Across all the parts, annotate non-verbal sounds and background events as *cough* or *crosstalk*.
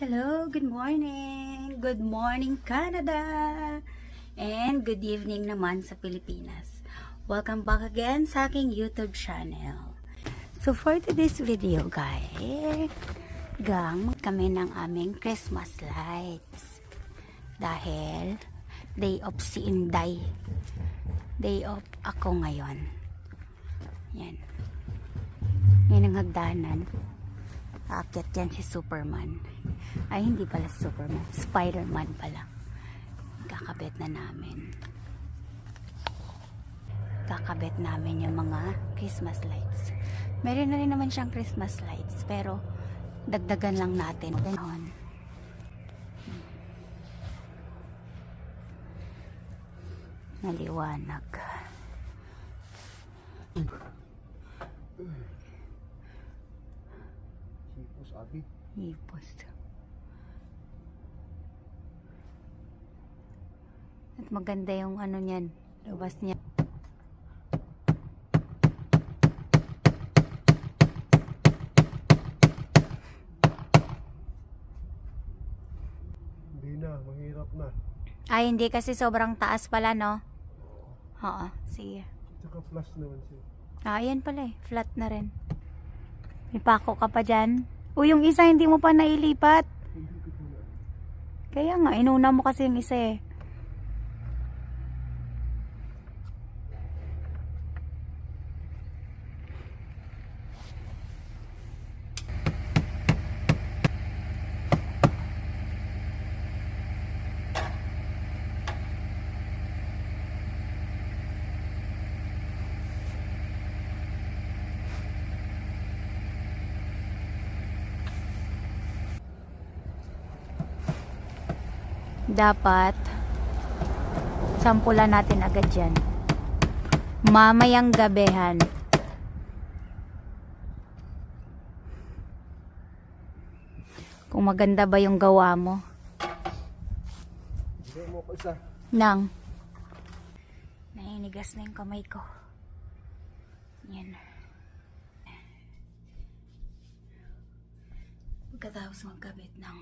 Hello, good morning. Good morning Canada. And good evening naman sa Pilipinas. Welcome back again sa aking YouTube channel. So for today's video guys, gang kami ng aming Christmas lights. Dahil day of si Inday. Day of ako ngayon. Yan. Yan ang hagdanan. Aakyat yan si Superman. Ay, hindi pala Superman. Spider-Man pala. Kakabit na namin. Kakabit namin yung mga Christmas lights. Meron na rin naman siyang Christmas lights. Pero, dagdagan lang natin. Ganon. Naliwanag. Abi. Ipos. At maganda yung ano niyan. Labas niya. Hindi na, mahirap na. Ay, hindi kasi sobrang taas pala, no? Oo, sige. Tsaka plus naman siya. Ah, ayan pala eh. Flat na rin. May pako ka pa dyan. O, yung isa hindi mo pa nailipat. Kaya nga, inuna mo kasi yung isa eh. Dapat, sampulan natin agad yan. Mamayang gabihan. Kung maganda ba yung gawa mo. Nang. Nainigas na yung kamay ko. Yan. Pagkatapos magkabit ng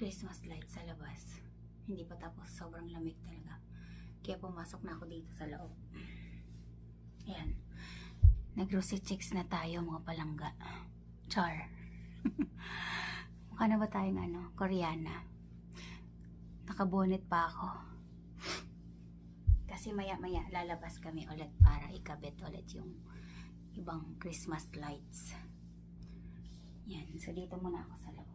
Christmas light sa labas. Hindi pa tapos. Sobrang lamig talaga. Kaya pumasok na ako dito sa loob. Ayan. Nag-rosy chicks na tayo mga palangga. Char. *laughs* Mukha na ba tayong ano? Koreana. Nakabonet pa ako. Kasi maya-maya lalabas kami ulit para ikabit ulit yung ibang Christmas lights. Yan. So, dito muna ako sa loob.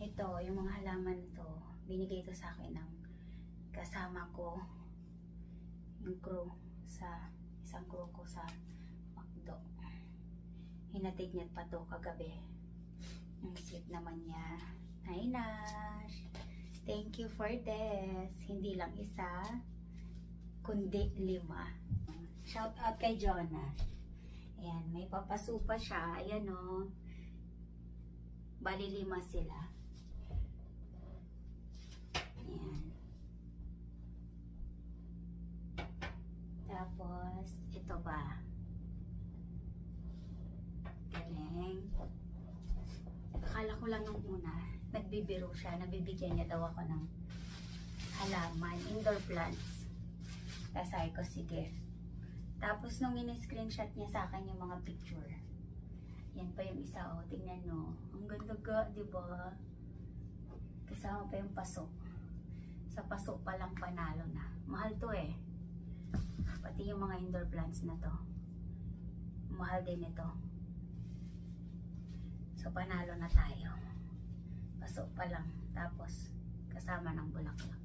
Ito, yung mga halaman to, binigay to sa akin ng kasama ko yung crew sa isang crew ko sa McDo. Hinatid niya pa to kagabi. Ang sweet naman niya. Hi Nash! Thank you for this. Hindi lang isa, kundi lima. Shout out kay Jonas. Ayan, may papasupa siya. Ayan o. Bali lima sila. Ayan. Tapos, ito ba? Galing. Akala ko lang nung una, nagbibiro siya, nabibigyan niya daw ako ng halaman, indoor plants. Tapos sabi ko, sige. Tapos nung in-screenshot niya sa akin yung mga picture, yan pa yung isa, oh, tingnan no. Ang ganda ga, di ba? Kasama pa yung paso. Sa paso pa lang panalo na. Mahal to eh. Pati yung mga indoor plants na to. Mahal din ito. So, panalo na tayo. Pasok pa lang. Tapos, kasama ng bulaklak.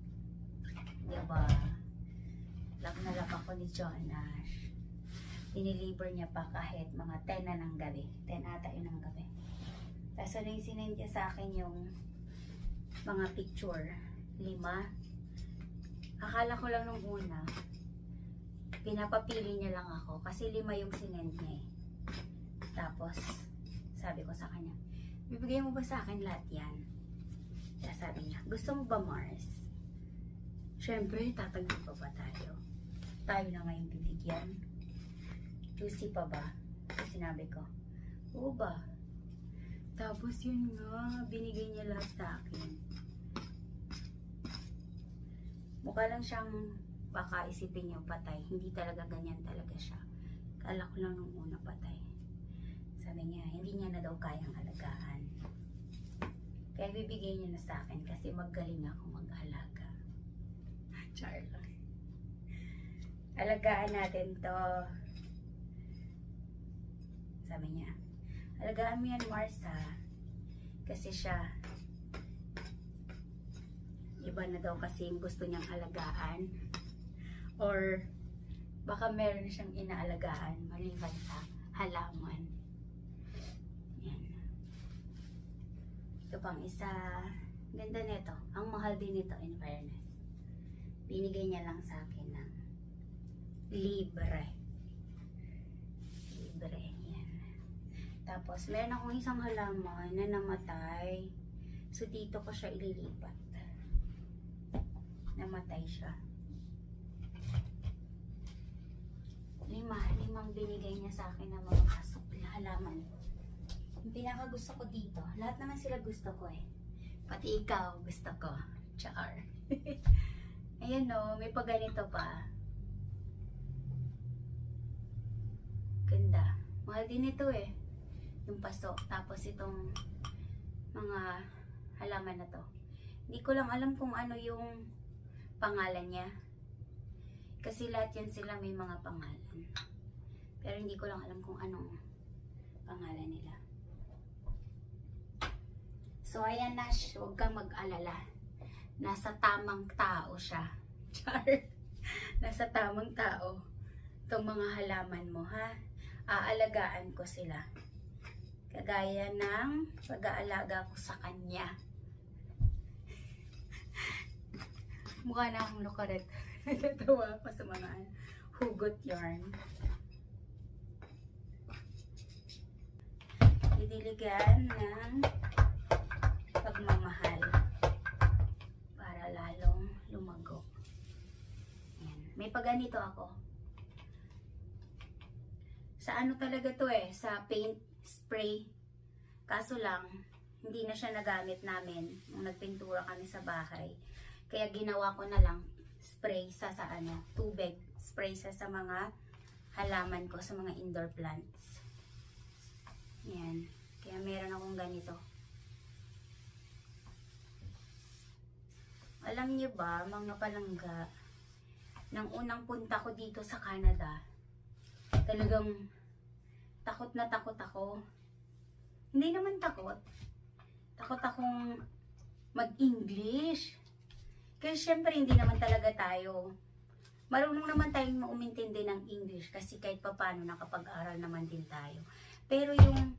Diba? Love na love ako ni Jonas. Diniliver niya pa kahit mga 10 na ng gabi. 10 ata yun ng gabi. Tapos, ano yung sinend niya sa akin yung mga picture. Lima. Akala ko lang nung una, pinapapili niya lang ako kasi lima yung sinend niya eh. Tapos, sabi ko sa kanya, bibigay mo ba sa akin lahat yan? Kaya sabi niya, gusto mo ba Mars? Siyempre, tatagpo pa ba tayo? Tayo na ngayon bibigyan. Lucy pa ba? Sinabi ko, oo ba? Tapos yun nga, binigay niya lahat sa akin. Mukha lang siyang baka isipin niyo patay. Hindi talaga ganyan talaga siya. Kala ko lang nung una patay. Sabi niya, hindi niya na daw kayang alagaan. Kaya bibigay niya na sa akin kasi magaling ako mag-alaga. Char lang. Alagaan natin to. Sabi niya, alagaan mo yan, Marsa. Kasi siya, iba na daw kasi gusto niyang alagaan. Or, baka meron siyang inaalagaan maliban sa halaman. Yan. Ito pang isa. Ganda nito. Ang mahal din nito in fairness. Binigay niya lang sa akin ng libre. Libre. Yan. Tapos, meron akong isang halaman na namatay. So, dito ko siya ililipat. Namatay siya. Lima. Limang binigay niya sa akin ng mga pasok na halaman. Yung pinaka gusto ko dito, lahat naman sila gusto ko eh. Pati ikaw, gusto ko. Char. *laughs* Ayan no, may paganito pa. Ganda. Mahal din ito eh. Yung paso. Tapos itong mga halaman na to. Hindi ko lang alam kung ano yung pangalan niya. Kasi lahat yan sila may mga pangalan. Pero hindi ko lang alam kung anong pangalan nila. So, ayan Nash, huwag kang mag-alala. Nasa tamang tao siya. *laughs* Char. Nasa tamang tao. Itong mga halaman mo, ha? Aalagaan ko sila. Kagaya ng pag-aalaga ko sa kanya. Mukha na akong lukaret. *laughs* Natawa ako sa mga hugot yarn. Idiligan ng pagmamahal para lalong lumago. Yan. May paganito ako. Sa ano talaga to eh, sa paint spray. Kaso lang, hindi na siya nagamit namin nung nagpintura kami sa bahay. Kaya ginawa ko na lang spray sa sa ano, tubig. Spray sa sa mga halaman ko, sa mga indoor plants. Yan. Kaya meron akong ganito. Alam niyo ba, mga palangga, nang unang punta ko dito sa Canada, talagang takot na takot ako. Hindi naman takot. Takot akong mag-English. Kasi syempre hindi naman talaga tayo. Marunong naman tayong maumintindi ng English kasi kahit papano nakapag-aral naman din tayo. Pero yung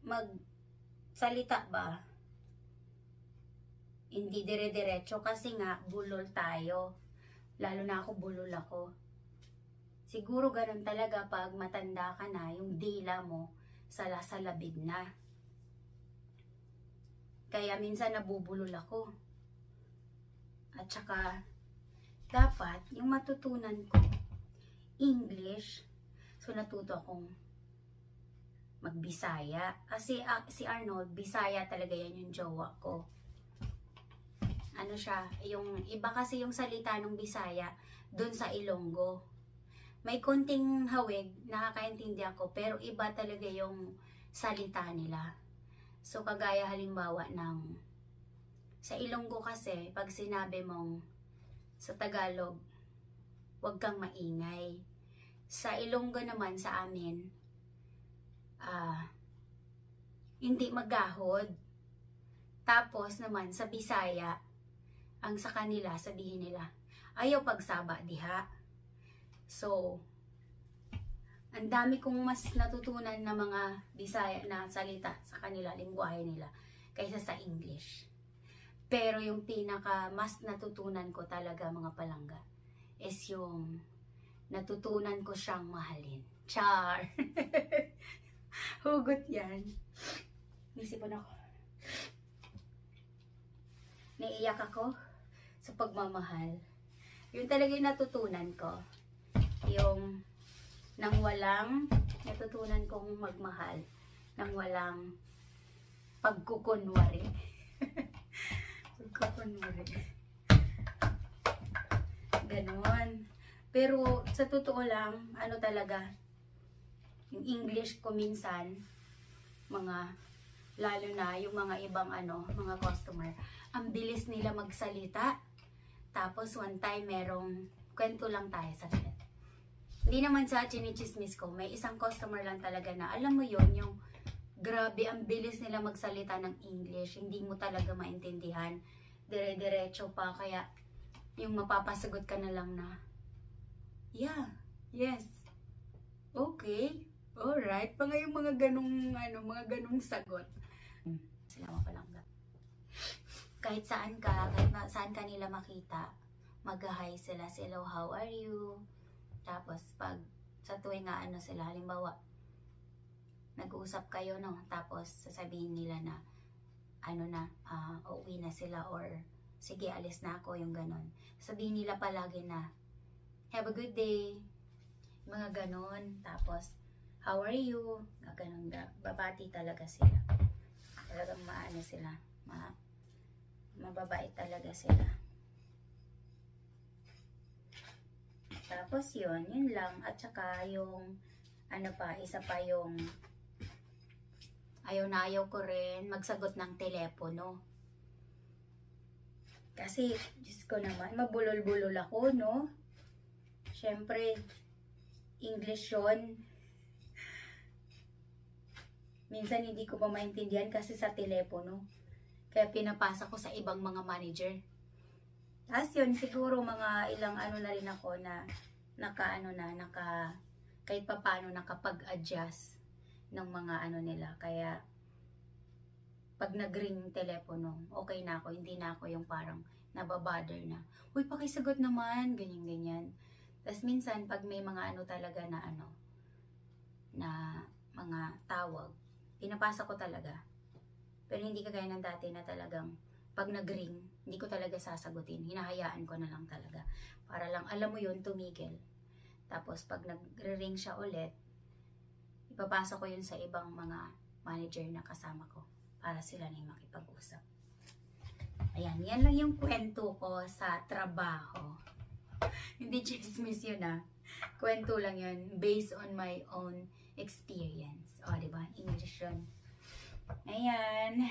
magsalita ba, hindi dire-diretso kasi nga bulol tayo. Lalo na ako bulol ako. Siguro ganun talaga pag matanda ka na, yung dila mo sala sa labig na. Kaya minsan nabubulol ako. At saka, dapat yung matutunan ko, English, so natuto akong magbisaya. Kasi ah, si Arnold, Bisaya talaga yan yung jowa ko. Ano siya, yung iba kasi yung salita ng Bisaya dun sa Ilonggo. May konting hawig, nakakaintindi ako, pero iba talaga yung salita nila. So, kagaya halimbawa ng sa Ilonggo kasi, pag sinabi mong sa Tagalog, huwag kang maingay. Sa Ilonggo naman sa amin, ah, hindi magahod. Tapos naman sa Bisaya, ang sa kanila, sabihin nila, ayaw pagsaba diha. So, ang dami kong mas natutunan na mga Bisaya na salita sa kanila, lingwahe nila, kaysa sa English. Pero yung pinaka mas natutunan ko talaga mga palangga is yung natutunan ko siyang mahalin. Char! *laughs* Hugot yan. Nisipon ako. Naiiyak ako sa pagmamahal. Yun talaga yung natutunan ko. Yung nang walang natutunan kong magmahal. Nang walang pagkukunwari. Pagkukunwari. Ganon. Pero sa totoo lang, ano talaga, yung English ko minsan, mga, lalo na yung mga ibang ano, mga customer, ang bilis nila magsalita. Tapos one time merong, kwento lang tayo sa Hindi naman sa chinichismis ko, may isang customer lang talaga na, alam mo yon yung grabe ang bilis nila magsalita ng English, hindi mo talaga maintindihan. Dire-diretso pa, kaya yung mapapasagot ka na lang na, yeah, yes, okay, alright. Mga yung mga ganong, ano, mga ganong sagot. Sila mapalangga. Kahit saan ka, kahit ma- saan ka nila makita, mag-hi sila, hello, how are you? Tapos, pag sa tuwing ano sila, halimbawa, nag-uusap kayo, no? Tapos, sasabihin nila na, ano na, ah, uuwi na sila or sige, alis na ako, yung ganon. Sabihin nila palagi na, have a good day, mga ganon. Tapos, how are you? Mga ganon, ga- babati talaga sila. Talagang maano sila, ma, mababait talaga sila. Tapos yun, yun lang. At saka yung, ano pa, isa pa yung, ayaw na ayaw ko rin magsagot ng telepono. Kasi, Diyos ko naman, mabulol-bulol ako, no? Siyempre, English yun. Minsan hindi ko pa maintindihan kasi sa telepono. Kaya pinapasa ko sa ibang mga manager. Tapos yun, siguro mga ilang ano na rin ako na naka ano na, naka kahit pa paano nakapag-adjust ng mga ano nila. Kaya pag nag-ring telepono, okay na ako. Hindi na ako yung parang nababother na. Uy, pakisagot naman, ganyan-ganyan. Tapos minsan, pag may mga ano talaga na ano, na mga tawag, pinapasa ko talaga. Pero hindi kagaya ng dati na talagang pag nag-ring, hindi ko talaga sasagutin. Hinahayaan ko na lang talaga. Para lang, alam mo yun, tumigil. Tapos pag nag-ring siya ulit, ipapasa ko yun sa ibang mga manager na kasama ko para sila na makipag-usap. Ayan, yan lang yung kwento ko sa trabaho. *laughs* Hindi chismis yun ah. Kwento lang yun based on my own experience. O, di ba? English yun. Ayan.